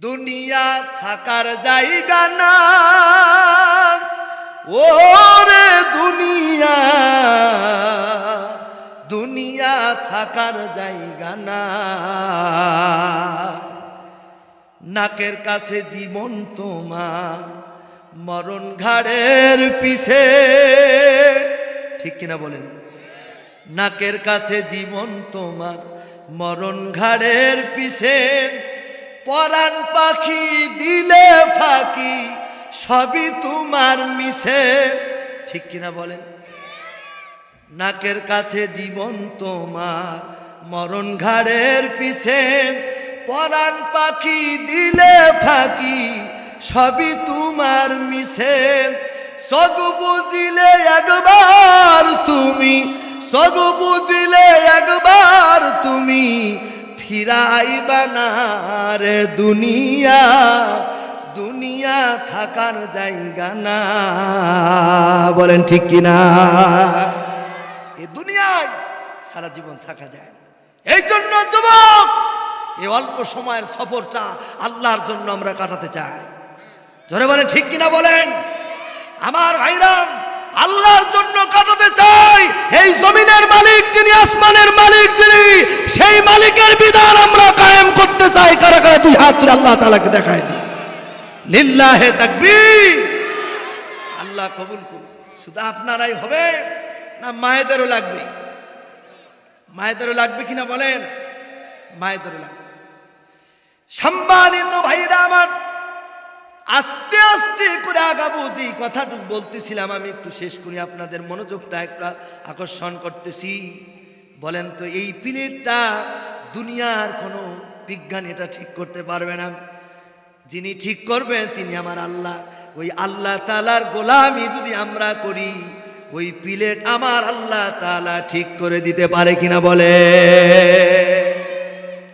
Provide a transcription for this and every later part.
দুনিয়া থাকার জায়গা না। ও রে দুনিয়া দুনিয়া থাকার জায়গা না। নাকের কাছে জীবন তোমার, মরণ ঘাড়ের পিছে। ঠিক কিনা বলেন? নাকের কাছে জীবন তোমার, মরণ ঘাড়ের পিছে। পরাণ পাখি দিলে ফাঁকি, সবই তোমার মিছে। ঠিক কিনা বলেন? নাকের কাছে জীবন তোমার, মরণ ঘাড়ের পিছে। পরাণ পাখি দিলে ফাঁকি, সবই তোমার মিছে। সগ বুঝিলে একবার তুমি, সগ বুঝিলে একবার তুমি ফিরাইবা না রে দুনিয়া দুনিয়া থাকার জায়গা না। বলেন ঠিক কিনা এ দুনিয়ায় সারা জীবন থাকা যায় না। এই জন্য যুবক এই অল্প সময়ের সফরটা আল্লাহর জন্য আমরা কাটাতে চাই। জোরে বলেন ঠিক কিনা বলেন? আমার ভাইরাম আল্লাহর জন্য কাটাতে চাই। এই জমিনের মালিক যিনি, আসমানের মালিক যিনি, সেই মালিকের বিধান আমরা কায়েম করতে চাই। কারা কারা দুই হাত তুলে আল্লাহ তালাকে দেখায় দিই। লিল্লাহে তাকবীর। আল্লাহ কবুল করুন। শুধু আপনারাই হবে না মায়েদেরও লাগবে? মায়েদেরও লাগবে কিনা বলেন? মায়েদেরও লাগবে। সম্মানিত ভাইরা আমার আস্তে আস্তে করে আগাবো, যে কথাটুকু বলতেছিলাম, আমি একটু শেষ করি। আপনাদের মনোযোগটা একটা আকর্ষণ করতেছি। বলেন তো, এই প্লেটটা দুনিয়ার কোনো বিজ্ঞান এটা ঠিক করতে পারবে না। যিনি ঠিক করবেন, তিনি আমার আল্লাহ। ওই আল্লাহ তালার গোলামি যদি আমরা করি, ওই প্লেট আমার আল্লাহ তালা ঠিক করে দিতে পারে কিনা বলে।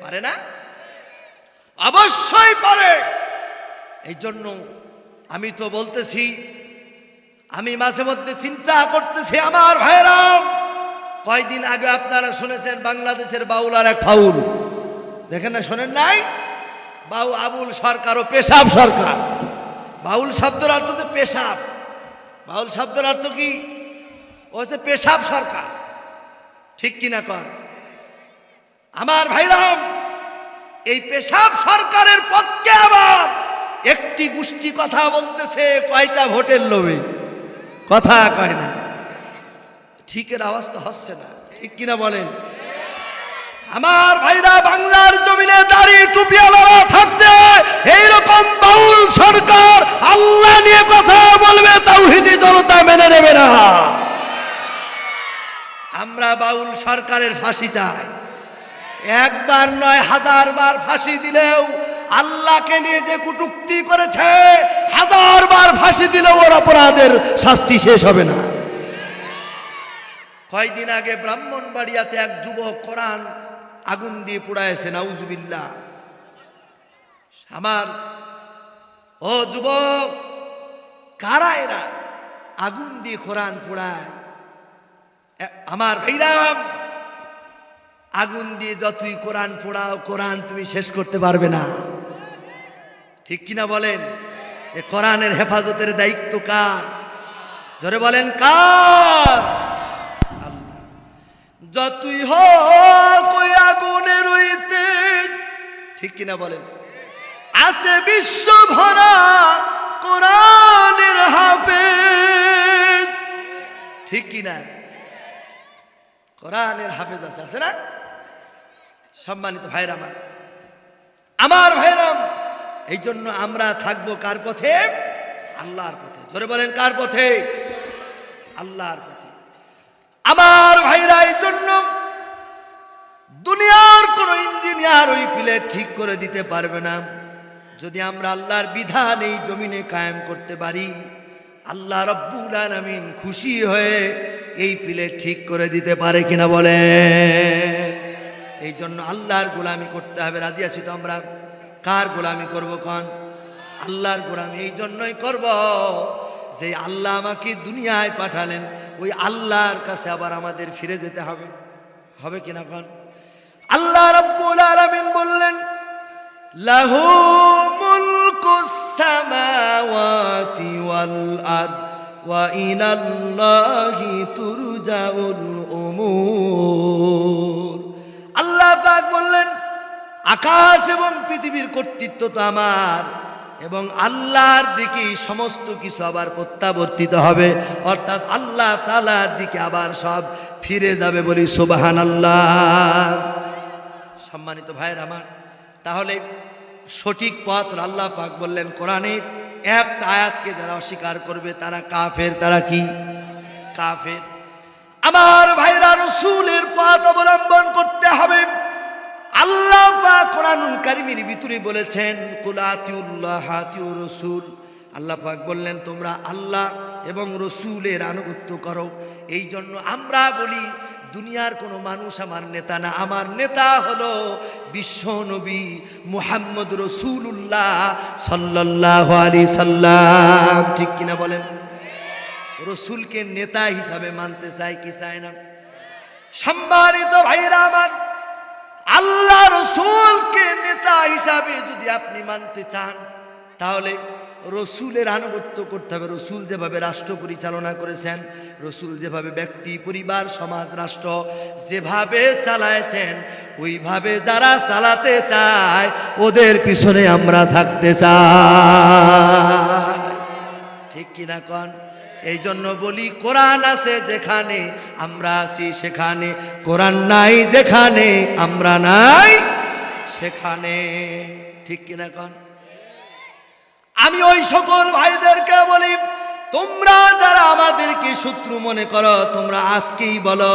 পারে না? অবশ্যই পারে। এই জন্য আমি তো বলতেছি, আমি মাঝে মধ্যে চিন্তা করতেছি আমার ভাইরা কয়দিন আগে আপনারা শুনেছেন বাংলাদেশের বাউল আর এক ফাউল। দেখেন না, শোনেন নাই? বাউ আবুল সরকার ও পেশাব সরকার। বাউল শব্দের অর্থ হচ্ছে পেশাব। বাউল শব্দের অর্থ কি? ও হচ্ছে পেশাব সরকার। ঠিক কিনা? কর আমার ভাইরাম এই পেশাব সরকারের পক্ষে আবার একটি গোষ্ঠী কথা বলতেছে, কয়টা ভোটের লোভে? কথা কয় না। ঠিকের আওয়াজ তো হচ্ছে না, ঠিক কিনা বলেন? আমার ভাইরা বাংলার জমিনে দাড়ি টুপিয়ালারা থাকতে, এইরকম বাউল সরকার আল্লাহ নিয়ে কথা বলবে, তাওহিদি জনতা মেনে নেবে না। আমরা বাউল সরকারের ফাঁসি চাই। একবার নয় হাজার বার ফাঁসি দিলেও আল্লাহকে নিয়ে যে কুটুক্তি করেছে, হাজার বার ফাঁসি দিলেও ওর অপরাধের শাস্তি শেষ হবে না। কয়দিন আগে ব্রাহ্মণবাড়িয়াতে এক যুবক কোরআন আগুন দিয়ে পুড়াইছে, নাউজুবিল্লাহ। আমার, ও যুবক, কারা এরা? আগুন দিয়ে কোরআন পোড়ায়। আমার ভাইরাম, আগুন দিয়ে যতই কোরআন পোড়াও, কোরআন তুমি শেষ করতে পারবে না। ঠিক কিনা বলেন? এ কোরআনের হেফাজতের দায়িত্ব কার? জোরে বলেন, কার? যতই হোক ওই আগুনের হইতে ঠিক কিনা বলেন? আছে বিশ্ব ভরা কোরআনের হাফেজ। ঠিক কিনা? কোরআনের হাফেজ আছে আছে না? সম্মানিত ভাইরা আমার। আমার ভাইরাম এই জন্য আমরা থাকব কার পথে? আল্লাহর পথে। জোরে বলেন, কার পথে? আল্লাহর পথে। আমার ভাইরা, এই জন্য দুনিয়ার কোন ইঞ্জিনিয়ার ওই প্লেট ঠিক করে দিতে পারবে না। যদি আমরা আল্লাহর বিধান এই জমিনে কায়েম করতে পারি, আল্লাহ রব্বুল আলামিন খুশি হয়ে এই প্লেট ঠিক করে দিতে পারে কিনা বলে এই জন্য আল্লাহর গোলামি করতে হবে। রাজি আছি তো আমরা? কার গোলামি করব কন? আল্লাহর গোলামি, এই জন্যই করব যে আল্লাহ আমাকে দুনিয়ায় পাঠালেন, ওই আল্লাহর কাছে আবার আমাদের ফিরে যেতে হবে। হবে কিনা কন? আল্লাহ রব্বুল আলামিন বললেন, লাহু মুলকুস সামাওয়াতি ওয়াল আরদ ওয়া ইলাল্লাহি তুরজাউল উমুর। আল্লাহ পাক বললেন আকাশ এবং পৃথিবীর কর্তৃত্ব তো আমার। এবং আল্লাহর দিকে সমস্ত কিছু আবার প্রত্যাবর্তিত হবে। অর্থাৎ আল্লাহ তালার দিকে আবার সব ফিরে যাবে বলি সুবাহান আল্লাহ সম্মানিত ভাইয়ের আমার, তাহলে সঠিক পথ আল্লাহ পাক বললেন কোরআনের একটা আয়াতকে যারা অস্বীকার করবে তারা কাফের, তারা কি? কাফের। আমার ভাইরা রসুলের পথ অবলম্বন করতে হবে। আল্লাহ পাক কোরআনুল কারিমের ভিতরে বলেছেন কুলাতিউল্লাহ হাতিউ রসুল। আল্লাহ পাক বললেন, তোমরা আল্লাহ এবং রসুলের আনুগত্য করো। এই জন্য আমরা বলি, দুনিয়ার কোনো মানুষ আমার নেতা না। আমার নেতা হলো বিশ্ব নবী মুহাম্মদ রসুল্লাহ সাল্লাহ আলি সাল্লাম। ঠিক কিনা বলেন? রসুলকে নেতা হিসাবে মানতে চাই কি চায় না? সম্মানিত ভাইরা আমার আল্লাহ রসুলকে নেতা হিসাবে যদি আপনি মানতে চান, তাহলে রসুলের আনুগত্য করতে হবে। রসুল যেভাবে রাষ্ট্র পরিচালনা করেছেন, রসুল যেভাবে ব্যক্তি, পরিবার, সমাজ, রাষ্ট্র যেভাবে চালায়েছেন, ওইভাবে যারা চালাতে চায়, ওদের পিছনে আমরা থাকতে চাই। ঠিক কিনা কন? এই জন্য বলি, কোরআন আছে যেখানে আমরা আছি সেখানে। কোরআন নাই যেখানে, আমরা নাই সেখানে। ঠিক কিনা কন? আমি ওই সকল ভাইদেরকে বলি, তোমরা যারা আমাদেরকে শত্রু মনে করো, তোমরা আজকেই বলো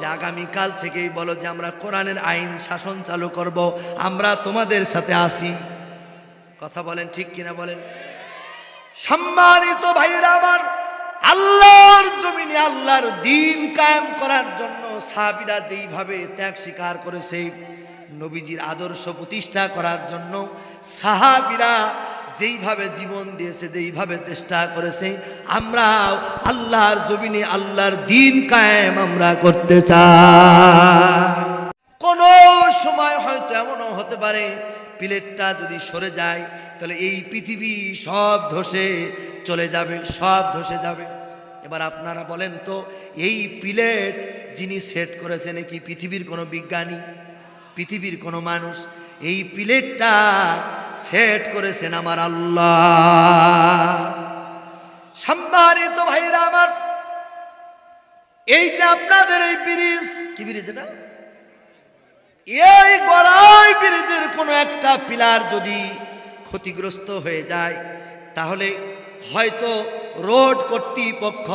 যে আগামীকাল থেকেই বলো যে আমরা কোরআনের আইন শাসন চালু করব, আমরা তোমাদের সাথে আসি কথা বলেন ঠিক কিনা বলেন? সম্মানিত ভাইরা আমার আল্লাহর জমিনে আল্লাহর দিন কায়েম করার জন্য সাহাবিরা যেইভাবে ত্যাগ স্বীকার করেছে, নবীজির আদর্শ প্রতিষ্ঠা করার জন্য সাহাবিরা যেইভাবে জীবন দিয়েছে, যেইভাবে চেষ্টা করেছে আমরা আল্লাহর জমিনে আল্লাহর দিন কায়েম আমরা করতে চাই। কোন সময় হয়তো এমনও হতে পারে, প্লেটটা যদি সরে যায়, তাহলে এই পৃথিবী সব ধসে চলে যাবে, সব ধসে যাবে। এবার আপনারা বলেন তো, এই প্লেট যিনি সেট করেছেন কি পৃথিবীর কোনো বিজ্ঞানী? পৃথিবীর কোনো মানুষ। এই প্লেটটা সেট করেছেন আমার আল্লাহ। সম্মানিত ভাইরা আমার, এই যে আপনাদের এই ব্রিজ, কি ব্রিজ এটা? এই গড়াই ব্রিজের কোনো একটা পিলার যদি ক্ষতিগ্রস্ত হয়ে যায়, তাহলে হয়তো রোড কর্তৃপক্ষ,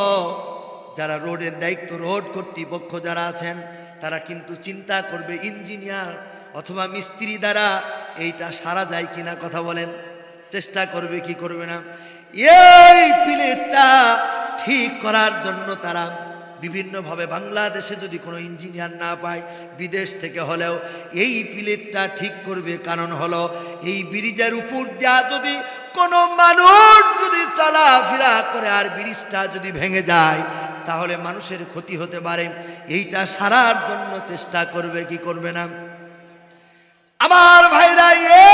যারা রোডের দায়িত্ব, রোড কর্তৃপক্ষ যারা আছেন, তারা কিন্তু চিন্তা করবে, ইঞ্জিনিয়ার অথবা মিস্ত্রি দ্বারা এইটা সারা যায় কিনা কথা বলেন। চেষ্টা করবে, কি করবে না। এই প্লেটটা ঠিক করার জন্য তারা বিভিন্নভাবে বাংলাদেশে যদি কোনো ইঞ্জিনিয়ার না পায়, বিদেশ থেকে হলেও এই প্লেটটা ঠিক করবে। কারণ হলো, এই ব্রিজের উপর দেওয়া যদি কোনো মানুষ যদি চলাফেরা করে আর ব্রিজটা যদি ভেঙে যায়, তাহলে মানুষের ক্ষতি হতে পারে। এইটা সারার জন্য চেষ্টা করবে, কি করবে না? আমার ভাইরা,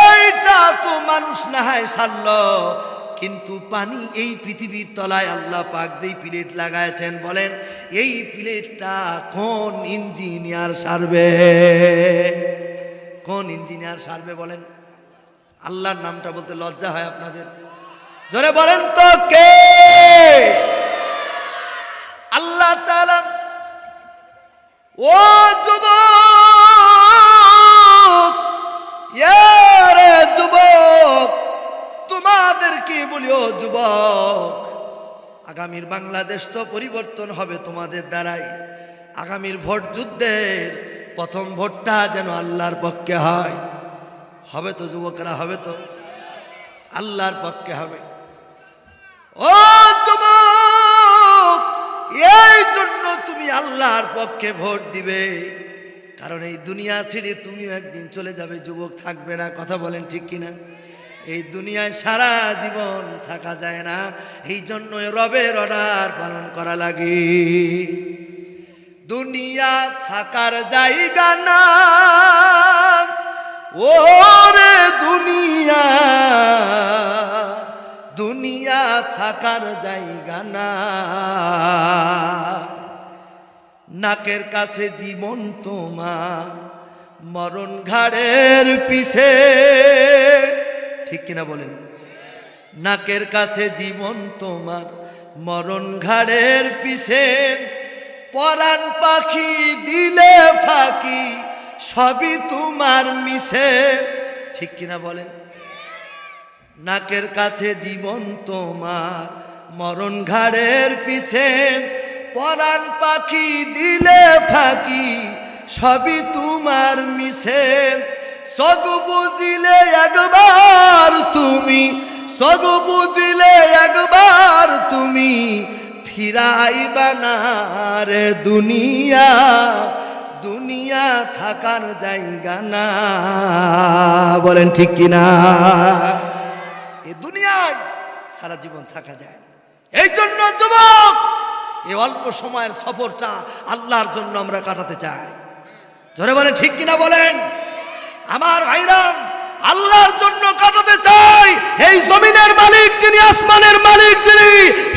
এইটা তো মানুষ না হয় সারল। কিন্তু পানি এই পৃথিবীর তলায় আল্লাহ পাক যেই প্লেট লাগাইছেন, বলেন, এই প্লেটটা কোন ইঞ্জিনিয়ার সারবে? কোন ইঞ্জিনিয়ার সারবে বলেন? আল্লাহর নামটা বলতে লজ্জা হয় আপনাদের। জোরে বলেন তো কে? আল্লাহ ও যুবক ইয়ারে যুবক তোমাদেরকে বলি ও যুবক? আগামীর বাংলাদেশ তো পরিবর্তন হবে তোমাদের দ্বারাই। আগামীর ভোট যুদ্ধের প্রথম ভোটটা যেন আল্লাহর পক্ষে হয়। হবে তো যুবকরা, হবে তো। আল্লাহর পক্ষে হবে। ও যুবক, এই জন্য তুমি আল্লাহর পক্ষে ভোট দিবে। কারণ এই দুনিয়া ছেড়ে তুমিও একদিন চলে যাবে, যুবক থাকবে না। কথা বলেন ঠিক কিনা? এই দুনিয়ায় সারা জীবন থাকা যায় না। এই জন্য রবের অর্ডার পালন করা লাগে। দুনিয়া থাকার জায়গা না ওরে দুনিয়া দুনিয়া থাকার জায়গা না। নাকের কাছে জীবন তোমার, মরণ ঘাড়ের পিছে। ঠিক কিনা বলেন? নাকের কাছে জীবন তোমার, মরণ ঘাড়ের পিছে। পরাণ পাখি দিলে ফাঁকি সবই তোমার মিছে ঠিক কিনা বলেন? নাকের কাছে জীবন তোমার, মরণ ঘাড়ের পিছে। পরাণ পাখি দিলে ফাঁকি, সবই তোমার মিছে সগ বুঝিলে একবার তুমি, সগ বুঝিলে একবার তুমি, ফিরাইবা না রে দুনিয়া। দুনিয়া থাকার জায়গা না। বলেন ঠিক কিনা? এ দুনিয়ায় সারা জীবন থাকা যায় না। এই জন্য যুবক এই অল্প সময়ের সফরটা আল্লাহর জন্য আমরা কাটাতে চাই। জোরে বলেন, ঠিক কিনা বলেন? আমার ভাইরাম, আল্লাহর জন্য কাটাতে চাই এই জমিনের মালিক যিনি, আসমানের মালিক যিনি,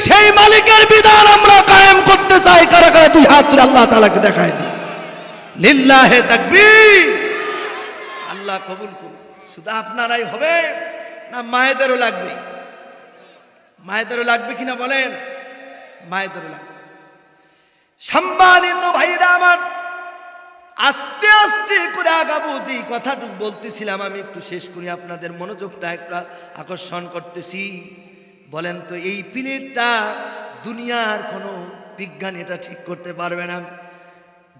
সেই মালিকের বিধান আমরা কায়েম করতে চাই। কারা কারা দুই হাত আল্লাহ তালাকে দেখায় দিই। লিল্লাহে তাকবীর। আল্লাহ কবুল করুন। শুধু আপনারাই হবে না মায়েদেরও লাগবে? মায়েদেরও লাগবে কিনা বলেন? মায়েদেরও লাগবে। সম্মানিত ভাইরা আমার, আস্তে আস্তে করে আগাবো যে কথাটুকু বলতেছিলাম, আমি একটু শেষ করি। আপনাদের মনোযোগটা একটা আকর্ষণ করতেছি। বলেন তো, এই প্লেটটা দুনিয়ার কোনো বিজ্ঞান এটা ঠিক করতে পারবে না।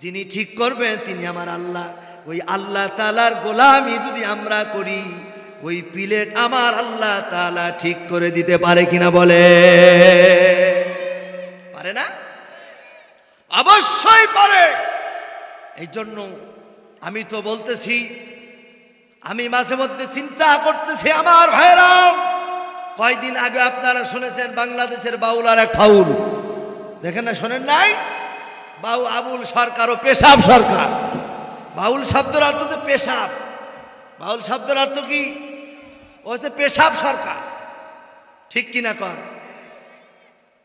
যিনি ঠিক করবেন, তিনি আমার আল্লাহ। ওই আল্লাহ তালার গোলামি যদি আমরা করি, ওই প্লেট আমার আল্লাহ তালা ঠিক করে দিতে পারে কিনা বলে। পারে না? অবশ্যই পারে। এই জন্য আমি তো বলতেছি, আমি মাঝে মধ্যে চিন্তা করতেছি, আমার ভাইরা কয়দিন আগে আপনারা শুনেছেন বাংলাদেশের বাউল আর এক ফাউল। দেখেন না, শোনেন নাই? বাউ আবুল সরকার ও পেশাব সরকার। বাউল শব্দের অর্থ হচ্ছে পেশাব। বাউল শব্দের অর্থ কি? ও হচ্ছে পেশাব সরকার। ঠিক কিনা? কর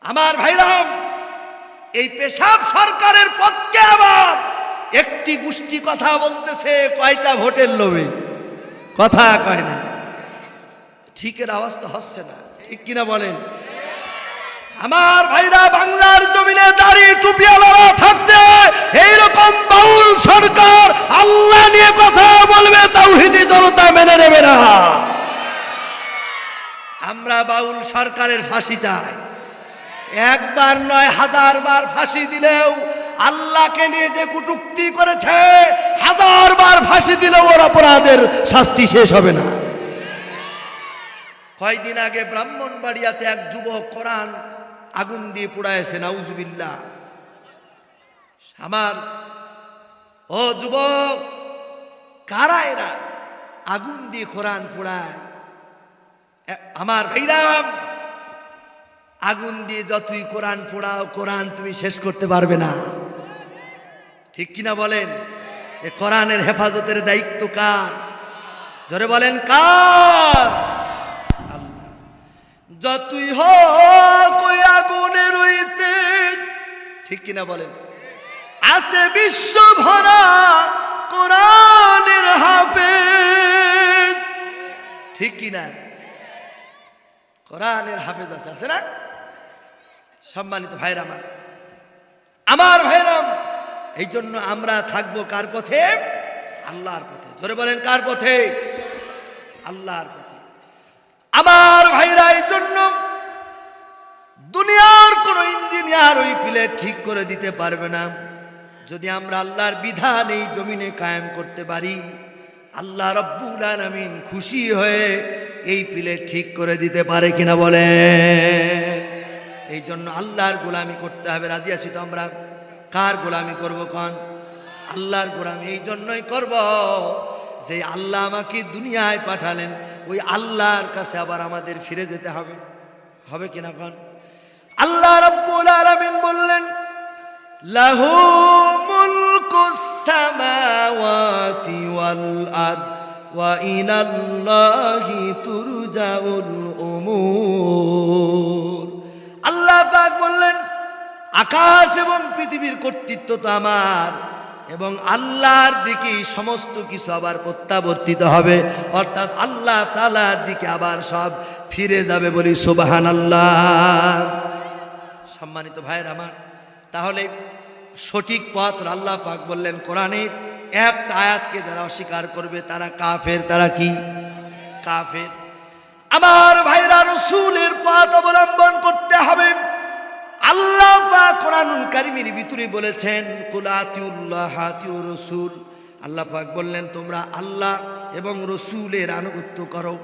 আমার ভাইরাম, এই পেশাব সরকারের পক্ষে আবার একটি গোষ্ঠী কথা বলতেছে, কয়টা ভোটের লোভে? কথা কয় না। ঠিকের আওয়াজ তো হচ্ছে না। ঠিক কিনা বলেন? আমার ভাইরা বাংলার জমিনে দাড়ি টুপিয়ালারা থাকতে, এইরকম বাউল সরকার আল্লাহ নিয়ে কথা বলবে, তাওহিদি জনতা মেনে নেবে না। আমরা বাউল সরকারের ফাঁসি চাই। একবার নয়, হাজার বার ফাঁসি দিলেও আল্লাহকে নিয়ে যে কুটুক্তি করেছে, হাজার বার ফাঁসি দিলেও ওর অপরাধের শাস্তি শেষ হবে না। কয়দিন আগে ব্রাহ্মণবাড়িয়াতে এক যুবক কোরআন আগুন দিয়ে পোড়াইছে নাউজবিল্লা আমার, ও যুবক, কারা এরা? আগুন দিয়ে কোরআন পোড়ায়। আমার ভাইরাম, আগুন দিয়ে যতই কোরআন পোড়াও, কোরআন তুমি শেষ করতে পারবে না। ঠিক কিনা বলেন? এ কোরআনের হেফাজতের দায়িত্ব কার? জোরে বলেন, কার? যতই হোক ওই আগুনের হইতে ঠিক কিনা বলেন? আছে বিশ্ব ভরা কোরআনের হাফেজ। ঠিক কিনা? কোরআনের হাফেজ আছে আছে না? সম্মানিত ভাইরা আমার। আমার ভাইরাম এই জন্য আমরা থাকব কার পথে? আল্লাহর পথে। জোরে বলেন, কার পথে? আল্লাহর আমার ভাইরা এই জন্য দুনিয়ার কোন ইঞ্জিনিয়ার ওই প্লেট ঠিক করে দিতে পারবে না। যদি আমরা আল্লাহর বিধান এই জমিনে কায়েম করতে পারি, আল্লাহ রব্বুল আলামিন খুশি হয়ে এই প্লেট ঠিক করে দিতে পারে কিনা বলে এই জন্য আল্লাহর গোলামি করতে হবে। রাজি আছি তো আমরা? কার গোলামি করব কন? আল্লাহর গোলামি। এই জন্যই করব যে আল্লাহ আমাকে দুনিয়ায় পাঠালেন। ওই আল্লাহর কাছে আবার আমাদের ফিরে যেতে হবে। হবে কিনা কন? আল্লাহ রব্বুল আলামিন বললেন, লাহু মুলকু সামাওয়াতি ওয়াল আরদ ওয়া ইলাল্লাহি তুরজাউল উমুর। আল্লাহ পাক বললেন, আকাশ এবং পৃথিবীর কর্তৃত্ব তো আমার। এবং আল্লাহর দিকে সমস্ত কিছু আবার প্রত্যাবর্তিত হবে। অর্থাৎ আল্লাহ তালার দিকে আবার সব ফিরে যাবে বলি সুবাহান আল্লাহ সম্মানিত ভাইয়ের আমার, তাহলে সঠিক পথ আল্লাহ পাক বললেন কোরআনের একটা আয়াতকে যারা অস্বীকার করবে তারা কাফের, তারা কি? কাফের। আমার ভাইরা রসুলের পথ অবলম্বন করতে হবে। আল্লাহ পাক কোরআনুল কারিমের ভিতরে বলেছেন কুলাতিউল্লাহ হাতিউ রসুল। আল্লাহ পাক বললেন, তোমরা আল্লাহ এবং রসুলের আনুগত্য করো।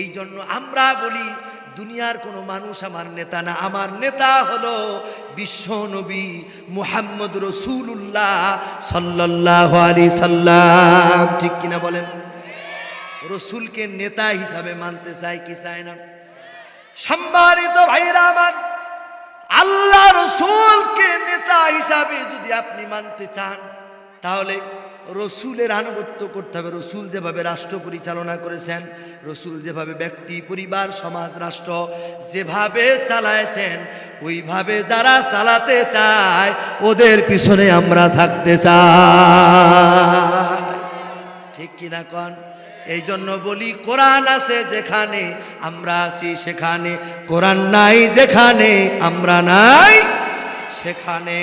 এই জন্য আমরা বলি, দুনিয়ার কোনো মানুষ আমার নেতা না। আমার নেতা হলো বিশ্ব নবী মুহাম্মদ রসুল্লাহ সাল্লাহ আলি সাল্লাম। ঠিক কিনা বলেন? রসুলকে নেতা হিসাবে মানতে চায় কি চায় না? সম্মানিত ভাইরা আমার আল্লাহ রসুলকে নেতা হিসাবে যদি আপনি মানতে চান, তাহলে রসুলের আনুগত্য করতে হবে। রসুল যেভাবে রাষ্ট্র পরিচালনা করেছেন, রসুল যেভাবে ব্যক্তি, পরিবার, সমাজ, রাষ্ট্র যেভাবে চালায়েছেন, ওইভাবে যারা চালাতে চায়, ওদের পিছনে আমরা থাকতে চাই। ঠিক কিনা কন? এই জন্য বলি, কোরআন আছে যেখানে আমরা আছি সেখানে। কোরআন নাই যেখানে, আমরা নাই সেখানে।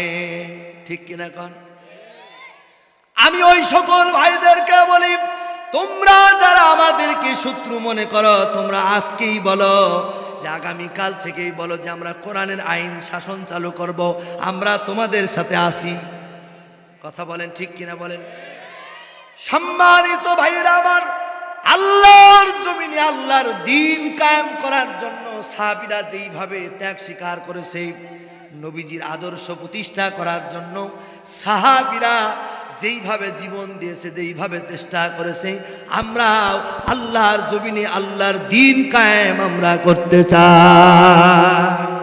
ঠিক কিনা কন? আমি ওই সকল ভাইদেরকে বলি, তোমরা যারা আমাদেরকে শত্রু মনে করো, তোমরা আজকেই বলো যে আগামীকাল থেকেই বলো যে আমরা কোরআনের আইন শাসন চালু করব, আমরা তোমাদের সাথে আসি কথা বলেন ঠিক কিনা বলেন? সম্মানিত ভাইরা আমার আল্লাহর জমিনে আল্লাহর দিন কায়েম করার জন্য সাহাবিরা যেইভাবে ত্যাগ স্বীকার করেছে, নবীজির আদর্শ প্রতিষ্ঠা করার জন্য সাহাবিরা যেইভাবে জীবন দিয়েছে, যেইভাবে চেষ্টা করেছে আমরা আল্লাহর জমিনে আল্লাহর দিন কায়েম আমরা করতে চাই।